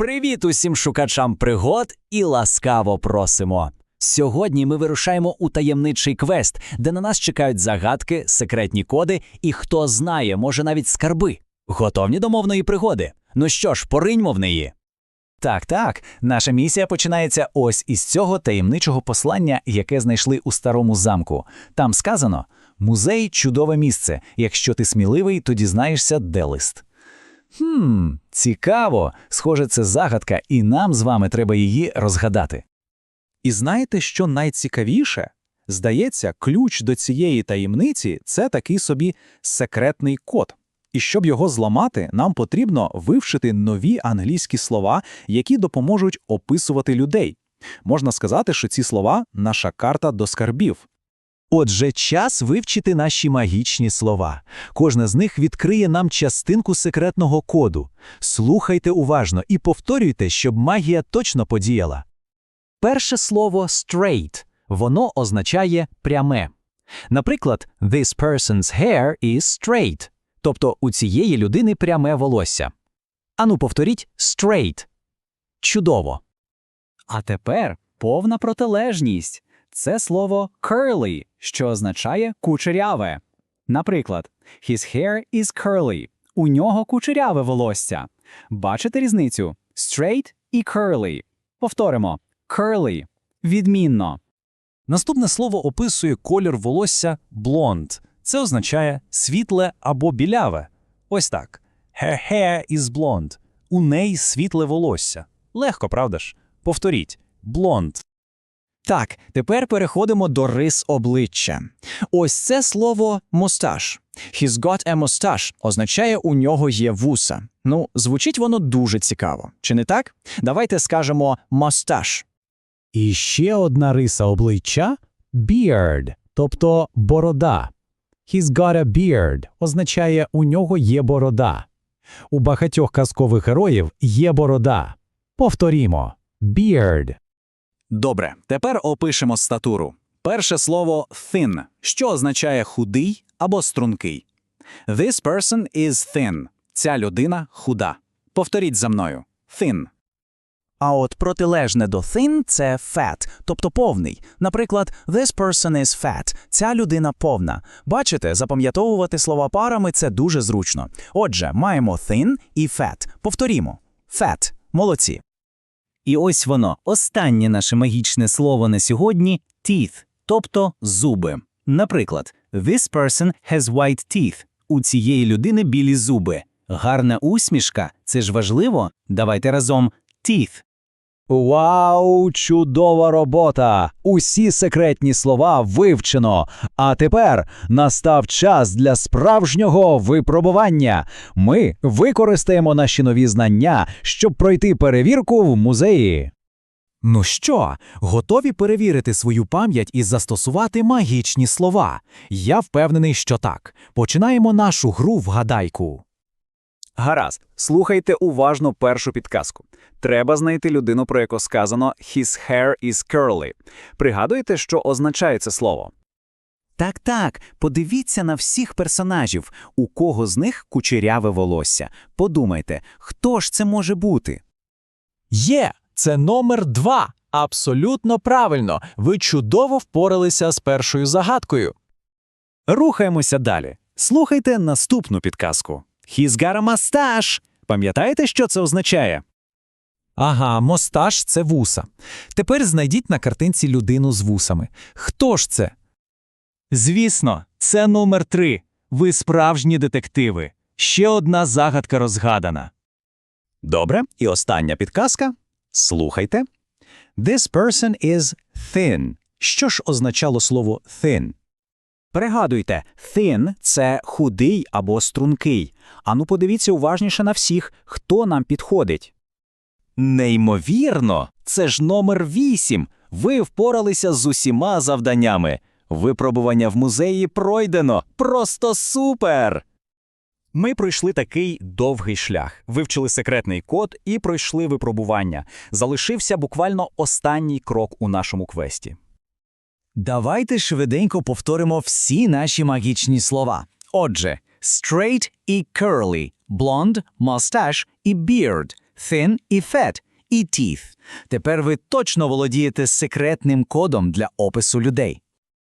Привіт усім шукачам пригод і ласкаво просимо. Сьогодні ми вирушаємо у таємничий квест, де на нас чекають загадки, секретні коди і хто знає, може навіть скарби. Готовні до мовної пригоди. Ну що ж, пориньмо в неї. Так, так, наша місія починається ось із цього таємничого послання, яке знайшли у старому замку. Там сказано: музей чудове місце. Якщо ти сміливий, то дізнаєшся, де лист. Хм, цікаво. Схоже, це загадка, і нам з вами треба її розгадати. І знаєте, що найцікавіше? Здається, ключ до цієї таємниці це такий собі секретний код. І щоб його зламати, нам потрібно вивчити нові англійські слова, які допоможуть описувати людей. Можна сказати, що ці слова наша карта до скарбів. Отже, час вивчити наші магічні слова. Кожна з них відкриє нам частинку секретного коду. Слухайте уважно і повторюйте, щоб магія точно подіяла. Перше слово straight. Воно означає пряме. Наприклад, this person's hair is straight. Тобто у цієї людини пряме волосся. Ану, повторіть straight. Чудово. А тепер повна протилежність. Це слово curly, що означає кучеряве. Наприклад, his hair is curly. У нього кучеряве волосся. Бачите різницю? Straight і curly. Повторимо. Curly. Відмінно. Наступне слово описує колір волосся blonde. Це означає світле або біляве. Ось так. Her hair is blonde. У неї світле волосся. Легко, правда ж? Повторіть. Blonde. Так, тепер переходимо до рис обличчя. Ось це слово мусташ. He's got a mustache означає у нього є вуса. Ну, звучить воно дуже цікаво. Чи не так? Давайте скажемо mustache. І ще одна риса обличчя beard, тобто борода. He's got a beard означає у нього є борода. У багатьох казкових героїв є борода. Повторімо beard. Добре, тепер опишемо статуру. Перше слово thin, що означає худий або стрункий. This person is thin. Ця людина худа. Повторіть за мною. Thin. А от протилежне до thin – це fat, тобто повний. Наприклад, this person is fat – ця людина повна. Бачите, запам'ятовувати слова парами – це дуже зручно. Отже, маємо thin і fat. Повторімо. Fat. Молодці. І ось воно, останнє наше магічне слово на сьогодні teeth, тобто зуби. Наприклад, this person has white teeth. У цієї людини білі зуби. Гарна усмішка це ж важливо. Давайте разом teeth. Вау, чудова робота! Усі секретні слова вивчено. А тепер настав час для справжнього випробування. Ми використаємо наші нові знання, щоб пройти перевірку в музеї. Ну що, готові перевірити свою пам'ять і застосувати магічні слова? Я впевнений, що так. Починаємо нашу гру в гадайку. Гаразд, слухайте уважно першу підказку. Треба знайти людину, про яку сказано «his hair is curly». Пригадуєте, що означає це слово? Так, так, подивіться на всіх персонажів, у кого з них кучеряве волосся. Подумайте, хто ж це може бути? Є, це номер два. Абсолютно правильно. Ви чудово впоралися з першою загадкою. Рухаємося далі. Слухайте наступну підказку. «He's got a mustache». Пам'ятаєте, що це означає? Ага, мостаж це вуса. Тепер знайдіть на картинці людину з вусами. Хто ж це? Звісно, це номер три. Ви справжні детективи. Ще одна загадка розгадана. Добре, і остання підказка. Слухайте. This person is thin. Що ж означало слово thin? Пригадуйте, thin – це худий або стрункий. Ану подивіться уважніше на всіх, хто нам підходить. Неймовірно, це ж номер вісім. Ви впоралися з усіма завданнями. Випробування в музеї пройдено. Просто супер! Ми пройшли такий довгий шлях, вивчили секретний код і пройшли випробування. Залишився буквально останній крок у нашому квесті. Давайте швиденько повторимо всі наші магічні слова. Отже, straight і curly, blonde, mustache і beard, thin і fat, і teeth. Тепер ви точно володієте секретним кодом для опису людей.